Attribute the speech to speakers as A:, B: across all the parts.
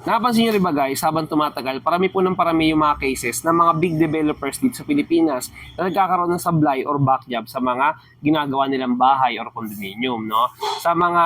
A: Napansin nyo rin ba guys, habang tumatagal, parami po ng parami yung mga cases ng mga big developers dito sa Pilipinas na nagkakaroon ng sablay or back job sa mga ginagawa nilang bahay or condominium, no? Sa mga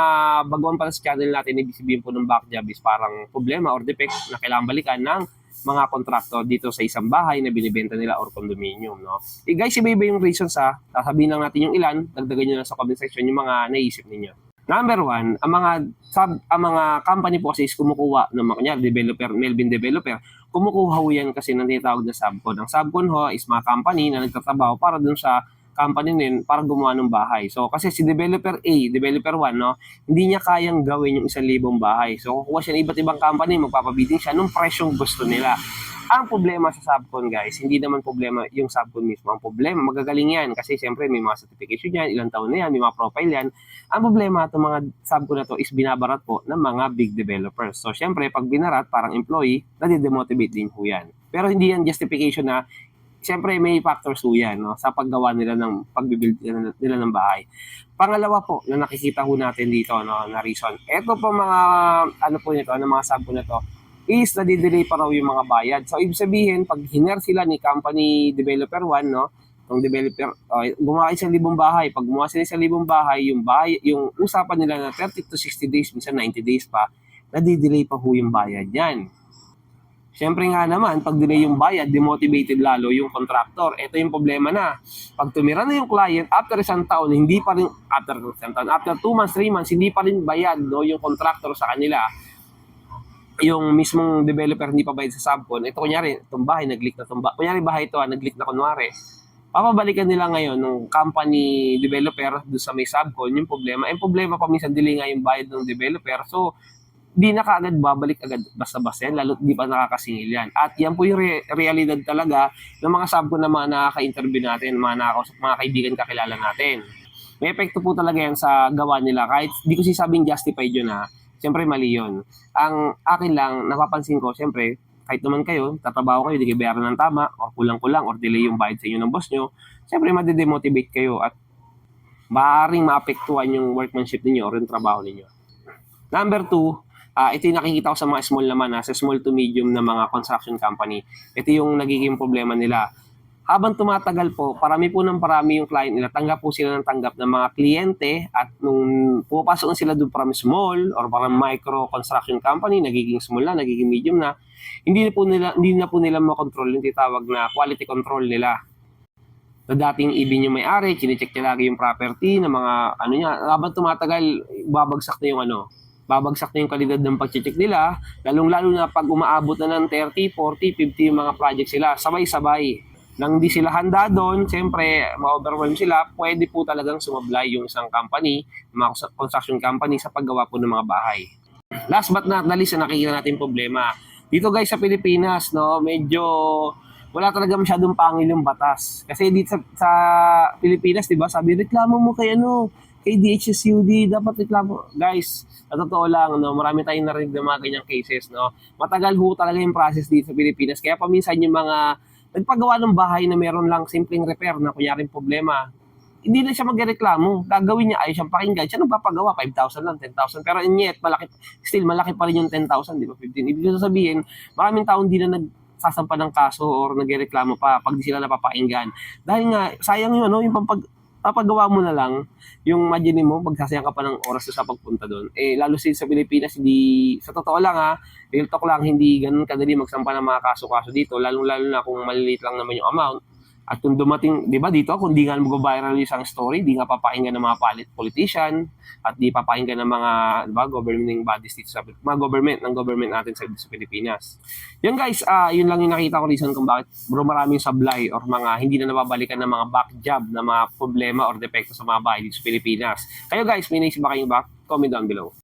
A: baguhan pa sa channel natin, ibig sabihin po ng back job is parang problema or defect na kailangan balikan ng mga kontraktor dito sa isang bahay na binibenta nila or condominium, no? Eh guys, iba-iba yung reasons ha. Sasabihin lang natin yung ilan, dagdagan nyo lang sa comment section yung mga naisip ninyo. Number one, ang mga sub, ang mga company po kasi is kumukuha ng mga kunyari, developer, Melvin developer, kumukuha ho yan kasi ng tinatawag na subcon. Ang subcon ho is mga company na nagtatrabaho para dun sa company din para gumawa ng bahay. So kasi si developer A, developer 1, no, hindi niya kayang gawin yung isang libong bahay. So kukuha siya ng iba't ibang company, magpapabidding siya nung presyong gusto nila. Ang problema sa subcon guys, hindi naman problema yung subcon mismo. Ang problema, magagaling yan kasi siyempre may mga certification yan, ilang taon na yan, may mga profile yan. Ang problema itong mga subcon na to is binabarat po ng mga big developers. So siyempre, pag binarat, parang employee, nade-demotivate din po yan. Pero hindi yan justification na siyempre may factors po yan no, sa paggawa nila ng pagbibuild nila, nila ng bahay. Pangalawa po na nakikita ho natin dito no, na reason. Ito po mga ano po nito, ano mga po na to is nadidelay pa raw yung mga bayad. So ibig sabihin pag hiner sila ni company developer 1 no, yung developer uh, gumawa isang libong bahay, pag gumawa sila isang libong bahay, yung bahay, yung usapan nila na 30 to 60 days, minsan 90 days pa, nadidelay pa ho yung bayad yan. Siyempre nga naman, pag delay yung bayad, demotivated lalo yung contractor. Ito yung problema na. Pag tumira na yung client, after isang taon, hindi pa rin, after isang taon, after 2 months, 3 months, hindi pa rin bayad no, yung contractor sa kanila. Yung mismong developer hindi pa bayad sa subcon. Ito kunyari, itong bahay, nag-leak na itong bahay. Kunyari bahay ito, ah, nag-leak na kunwari. Papabalikan nila ngayon ng company developer doon sa may subcon yung problema. Yung problema pa minsan delay nga yung bayad ng developer. So, di na kaagad babalik agad basta-basta yan, lalo't di pa nakakasingil yan. At yan po yung re- realidad talaga ng mga subcon na mga nakaka-interview natin, mga, nakakausap, mga kaibigan kakilala natin. May epekto po talaga yan sa gawa nila. Kahit di ko sinasabing justified yun ha, siyempre mali yun. Ang akin lang, napapansin ko, siyempre, kahit naman kayo, tatrabaho kayo, di kayo bayaran ng tama, o kulang-kulang, or delay yung bayad sa inyo ng boss nyo, siyempre madedemotivate kayo at maaaring maapektuhan yung workmanship ninyo or yung trabaho ninyo. Number two, ah ito yung nakikita ko sa mga small naman, ha, sa small to medium na mga construction company. Ito yung nagiging problema nila. Habang tumatagal po, parami po ng parami yung client nila, tanggap po sila ng tanggap ng mga kliyente at nung pupasok na sila doon parang small or parang micro construction company, nagiging small na, nagiging medium na, hindi na po nila, hindi na po nila makontrol yung titawag na quality control nila na dating ibin yung may-ari, chinecheck niya lagi yung property ng mga ano niya. Habang tumatagal, babagsak na yung ano, babagsak na yung kalidad ng pag-check nila, lalong-lalo na pag umaabot na ng 30, 40, 50 yung mga project sila, sabay-sabay. Nang di sila handa doon, siyempre, ma-overwhelm sila, pwede po talagang sumablay yung isang company, mga construction company sa paggawa po ng mga bahay. Last but not the least, na nakikita natin problema. Dito guys sa Pilipinas, no, medyo wala talaga masyadong pangil yung batas. Kasi dito sa, sa Pilipinas, 'di ba? Sabi reklamo mo kay ano, kay DHSUD, dapat reklamo. Guys, sa totoo lang, no, marami tayong narinig ng mga ganyang cases, no. Matagal ho talaga yung process dito sa Pilipinas. Kaya paminsan yung mga nagpagawa ng bahay na meron lang simpleng repair na kunyaring problema, hindi na siya magreklamo. Gagawin niya, ayaw siyang pakinggan. Siya nagpapagawa, 5,000 lang, 10,000. Pero in yet, malaki, still, malaki pa rin yung 10,000, di ba? 15. Ibig sabihin, maraming taon di na nagsasampa ng kaso or nagreklamo pa pag di sila napapakinggan. Dahil nga, sayang yung ano, yung pampag, papagawa mo na lang, yung imagine mo, magsasayang ka pa ng oras sa pagpunta doon. Eh, lalo sa sa Pilipinas, hindi, sa totoo lang ha, real talk lang, hindi ganun kadali magsampa ng mga kaso-kaso dito, lalong-lalo na kung maliliit lang naman yung amount. At kung dumating, di ba dito, kung di nga mag-viral yung isang story, di nga papakinggan ng mga palit politician, at di papakinggan ng mga, di ba, governing bodies dito sa, mga government, ng government natin sa, sa Pilipinas. Yun guys, ah yun lang yung nakita ko reason kung bakit bro maraming sablay or mga hindi na nababalikan ng mga back job na mga problema or depekto sa mga bahay dito sa Pilipinas. Kayo guys, may naisip ba kayong back? Comment down below.